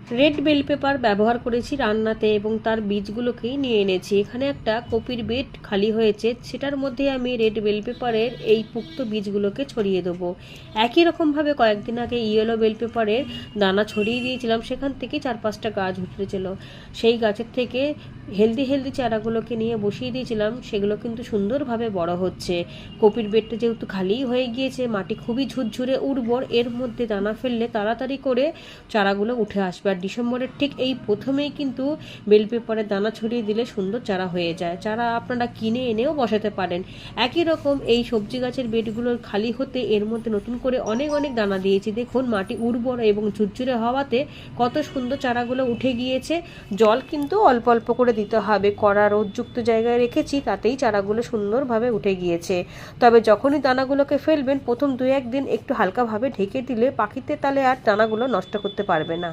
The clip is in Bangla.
রেড বেল পেপার ব্যবহার করেছি রান্নাতে এবং তার বীজগুলোকেই নিয়ে এনেছি। এখানে একটা কপির বেড খালি হয়েছে, সেটার মধ্যে আমি রেড বেল পেপারের এই পুক্ত বীজগুলোকে ছড়িয়ে দেবো। একই রকমভাবে কয়েকদিন আগে ইয়েলো বেল পেপারের দানা ছড়িয়ে দিয়েছিলাম, সেখান থেকে চার পাঁচটা গাছ উঠেছিল। সেই গাছের থেকে হেলদি হেলদি চারাগুলোকে নিয়ে বসিয়ে দিয়েছিলাম, সেগুলো কিন্তু সুন্দরভাবে বড় হচ্ছে। কপির বেডটা যেহেতু খালিই হয়ে গিয়েছে, মাটি খুবই ঝুরঝুরে উর্বর, এর মধ্যে দানা ফেললে তাড়াতাড়ি করে চারাগুলো উঠে আসবে। আর ডিসেম্বরের ঠিক এই প্রথমেই কিন্তু বেল পেপারের দানা ছড়িয়ে দিলে সুন্দর চারা হয়ে যায়। চারা আপনারা কিনে এনেও বসাতে পারেন। একই রকম এই সবজি গাছের বেডগুলোর খালি হতে এর মধ্যে নতুন করে অনেক অনেক দানা দিয়েছি। দেখুন, মাটি উর্বর এবং ঝুরঝুরে হওয়াতে কত সুন্দর চারাগুলো উঠে গিয়েছে। জল কিন্তু অল্প অল্প করে দিতে হবে। কড়া রোদযুক্ত জায়গায় রেখেছি, তাতেই চারাগুলো সুন্দরভাবে উঠে গিয়েছে। তবে যখনই দানাগুলোকে ফেলবেন, প্রথম দু একদিন একটু হালকাভাবে ঢেকে দিলে পাখিতে তালে আর দানাগুলো নষ্ট করতে পারবে না।